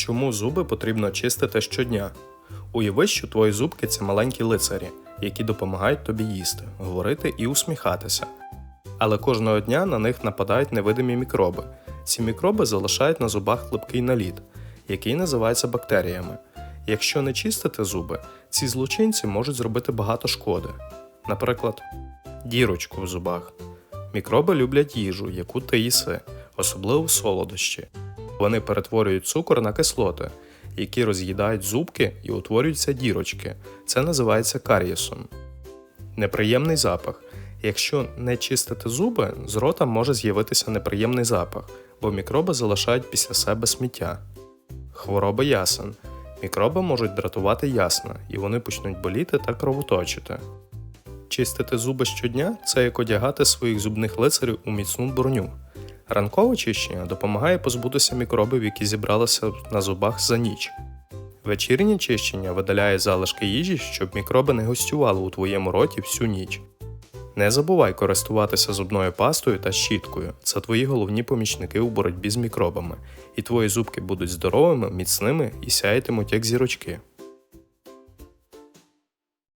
Чому зуби потрібно чистити щодня? Уяви, що твої зубки це маленькі лицарі, які допомагають тобі їсти, говорити і усміхатися. Але кожного дня на них нападають невидимі мікроби. Ці мікроби залишають на зубах липкий наліт, який називається бактеріями. Якщо не чистити зуби, ці злочинці можуть зробити багато шкоди. Наприклад, дірочку в зубах. Мікроби люблять їжу, яку ти їси, особливо солодощі. Вони перетворюють цукор на кислоти, які роз'їдають зубки і утворюються дірочки. Це називається карієсом. Неприємний запах. Якщо не чистити зуби, з рота може з'явитися неприємний запах, бо мікроби залишають після себе сміття. Хвороби ясен. Мікроби можуть дратувати ясна, і вони почнуть боліти та кровоточити. Чистити зуби щодня це як одягати своїх зубних лицарів у міцну броню. Ранкове чищення допомагає позбутися мікробів, які зібралися на зубах за ніч. Вечірнє чищення видаляє залишки їжі, щоб мікроби не гостювали у твоєму роті всю ніч. Не забувай користуватися зубною пастою та щіткою. Це твої головні помічники у боротьбі з мікробами, і твої зубки будуть здоровими, міцними і сяятимуть як зірочки.